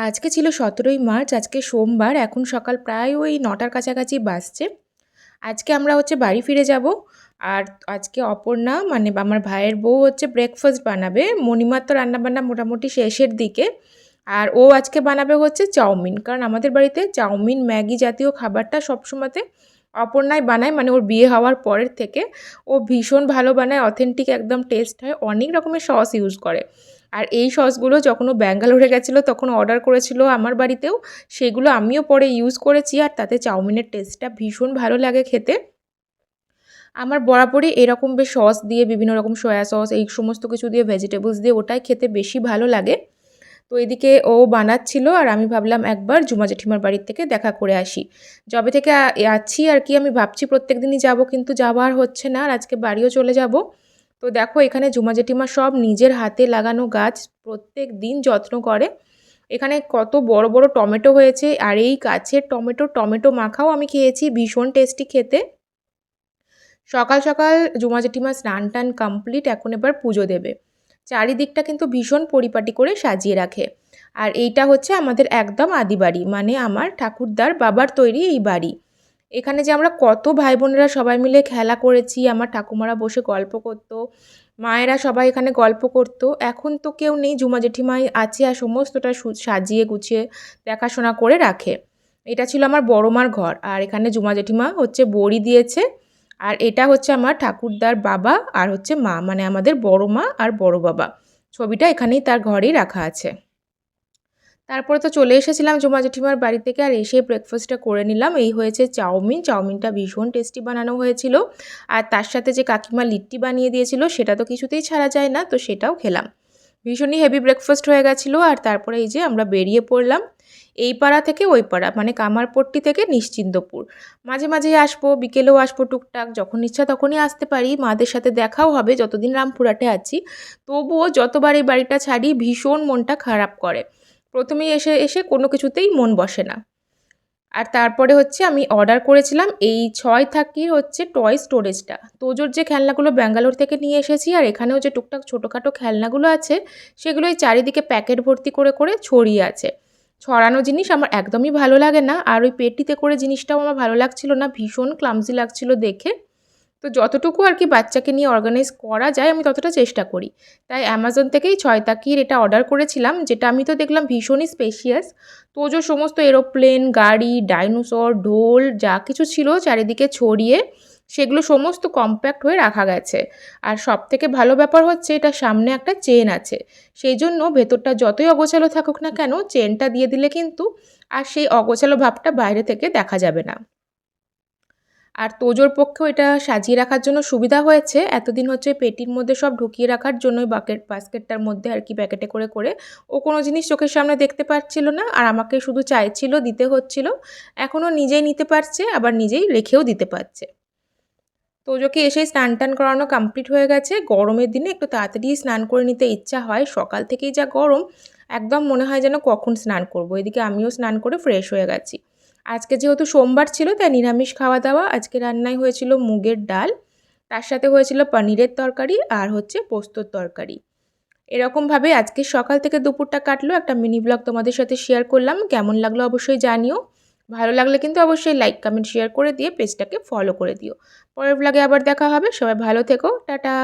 আজকে ছিল সতেরোই মার্চ, আজকে সোমবার, এখন সকাল প্রায় ওই নটার কাছাকাছি বাসছে আজকে আমরা হচ্ছে বাড়ি ফিরে যাব। আর আজকে অপর্ণা মানে আমার ভাইয়ের বউ হচ্ছে ব্রেকফাস্ট বানাবে। মণিমার তো রান্নাবান্না মোটামুটি শেষের দিকে। আর ও আজকে বানাবে হচ্ছে চাউমিন। কারণ আমাদের বাড়িতে চাউমিন, ম্যাগি জাতীয় খাবারটা সবসময়তে অপর্ণায় বানায় মানে ওর বিয়ে হওয়ার পরের থেকে। ও ভীষণ ভালো বানায় অথেন্টিক একদম টেস্ট হয়, অনেক রকমের সস ইউজ করে। আর এই সসগুলো যখন ও ব্যাঙ্গালোরে গেছিল, তখন অর্ডার করেছিল আমার বাড়িতেও। সেগুলো আমিও পরে ইউজ করেছি আর তাতে চাউমিনের টেস্টটা ভীষণ ভালো লাগে খেতে। আমার বরাবরই এরকম বেশ সস দিয়ে, বিভিন্ন রকম সয়া সস এই সমস্ত কিছু দিয়ে ভেজিটেবলস দিয়ে ওটাই খেতে বেশি ভালো লাগে। তো এদিকে ও বানাচ্ছিল আর আমি ভাবলাম একবার জুমা জেঠিমার বাড়ির থেকে দেখা করে আসি। যবে থেকে আছি আর কি, আমি ভাবছি প্রত্যেক দিনই যাব, কিন্তু যাওয়ার হচ্ছে না আর আজকে বাড়িও চলে যাব। তো দেখো, এখানে জুমা জেঠিমা সব নিজের হাতে লাগানো গাছ প্রত্যেক দিন যত্ন করে। এখানে কত বড় বড় টমেটো হয়েছে আর এই গাছের টমেটো টমেটো মাখাও আমি খেয়েছি, ভীষণ টেস্টি খেতে। সকাল সকাল জুমা জেঠিমা স্নান টান কমপ্লিট, এখন এবার পুজো দেবে। চারিদিকটা কিন্তু ভীষণ পরিপাটি করে সাজিয়ে রাখে। আর এইটা হচ্ছে আমাদের একদম আদি বাড়ি মানে আমার ঠাকুরদার বাবার তৈরি এই বাড়ি। এখানে যে আমরা কত ভাই বোনেরা সবাই মিলে খেলা করেছি, আমার ঠাকুমারা বসে গল্প করতো, মায়েরা সবাই এখানে গল্প করতো। এখন তো কেউ নেই, জুমা জেঠিমাই আছে আর সমস্তটা সাজিয়ে গুছিয়ে দেখাশোনা করে রাখে। এটা ছিল আমার বড় মার ঘর আর এখানে জুমা জেঠিমা হচ্ছে বড়ি দিয়েছে আর এটা হচ্ছে আমার ঠাকুরদার বাবা আর হচ্ছে মা মানে আমাদের বড় মা আর বড় বাবা। ছবিটা এখানেই তার ঘরেই রাখা আছে। তারপরে তো চলে এসেছিলাম জমা জেঠিমার বাড়ি থেকে আর এসে ব্রেকফাস্টটা করে নিলাম। এই হয়েছে চাউমিন। চাউমিনটা ভীষণ টেস্টি বানানো হয়েছিল। আর তার সাথে যে কাকিমা লিট্টি বানিয়ে দিয়েছিল, সেটা তো কিছুতেই ছাড়া যায় না, তো সেটাও খেলাম। ভীষণই হেভি ব্রেকফাস্ট হয়ে গেছিল আর তারপরে এই যে আমরা বেরিয়ে পড়লাম এই পাড়া থেকে ওই পাড়া মানে কামারপট্টি থেকে নিশ্চিন্তপুর মাঝে মাঝেই আসব, বিকেলেও আসব টুকটাক, যখন ইচ্ছা তখনই আসতে পারি। মাদের সাথে দেখাও হবে, যতদিন রামপুরাটে আছি। তবুও যতবার এই বাড়িটা ছাড়ি, ভীষণ মনটা খারাপ করে। প্রথমেই এসে এসে কোনো কিছুতেই মন বসে না। আর তারপরে হচ্ছে আমি অর্ডার করেছিলাম এই ছয় থাকি হচ্ছে টয় স্টোরেজটা তোজোর যে খেলনাগুলো ব্যাঙ্গালোর থেকে নিয়ে এসেছি আর এখানেও যে টুকটাক ছোটোখাটো খেলনাগুলো আছে সেগুলো এই চারিদিকে প্যাকেট ভর্তি করে করে ছড়িয়ে আছে। ছড়ানো জিনিস আমার একদমই ভালো লাগে না, আর ওই পেটিতে করে জিনিসটাও আমার ভালো লাগছিল না, ভীষণ ক্লামজি লাগছিল দেখে। তো যতটুকু আর কি বাচ্চাকে নিয়ে অর্গানাইজ করা যায়, আমি ততটা চেষ্টা করি। তাই অ্যামাজন থেকেই ছয় তাকির এটা অর্ডার করেছিলাম, যেটা আমি তো দেখলাম ভীষণই স্পেশিয়াস তো যে সমস্ত এরোপ্লেন গাড়ি ডাইনোসর ঢোল, যা কিছু ছিল চারিদিকে ছড়িয়ে, সেগুলো সমস্ত কম্প্যাক্ট হয়ে রাখা গেছে। আর সব থেকে ভালো ব্যাপার হচ্ছে এটা সামনে একটা চেন আছে। সেই জন্য ভেতরটা যতই অগোছালো থাকুক না কেন চেনটা দিয়ে দিলে কিন্তু আর সেই অগোছালো ভাবটা বাইরে থেকে দেখা যাবে না। আর তোজোর পক্ষেও এটা সাজিয়ে রাখার জন্য সুবিধা হয়েছে। এতদিন হচ্ছে পেটির মধ্যে সব ঢুকিয়ে রাখার জন্যই বাকেট, বাস্কেটটার মধ্যে আর কি প্যাকেটে করে করে। ও কোনো জিনিস চোখের সামনে দেখতে পাচ্ছিল না আর আমাকে শুধু চাইছিল, দিতে হচ্ছিল। এখনও নিজেই নিতে পারছে, আবার নিজেই রেখেও দিতে পারছে। তোজোকে এসেই স্নান টান করানো কমপ্লিট হয়ে গেছে। গরমের দিনে একটু তাড়াতাড়ি স্নান করে নিতে ইচ্ছা হয়। সকাল থেকেই যা গরম, একদম মনে হয় যেন কখন স্নান করব। এদিকে আমিও স্নান করে ফ্রেশ হয়ে গেছি। আজকে যেহেতু সোমবার ছিল, তাই নিরামিষ খাওয়া দাওয়া। আজকে রান্নায় হয়েছিল মুগের ডাল, তার সাথে হয়েছিল পনিরের তরকারি আর হচ্ছে পোস্তর তরকারি। এরকমভাবে আজকে সকাল থেকে দুপুরটা কাটলো। একটা মিনি ব্লগ তোমাদের সাথে শেয়ার করলাম। কেমন লাগল অবশ্যই জানিও। ভালো লাগলে কিন্তু অবশ্যই লাইক কমেন্ট শেয়ার করে দিয়ে পেজটাকে ফলো করে দিও। পরের ব্লগে আবার দেখা হবে। সবাই ভালো থেকো। টাটা।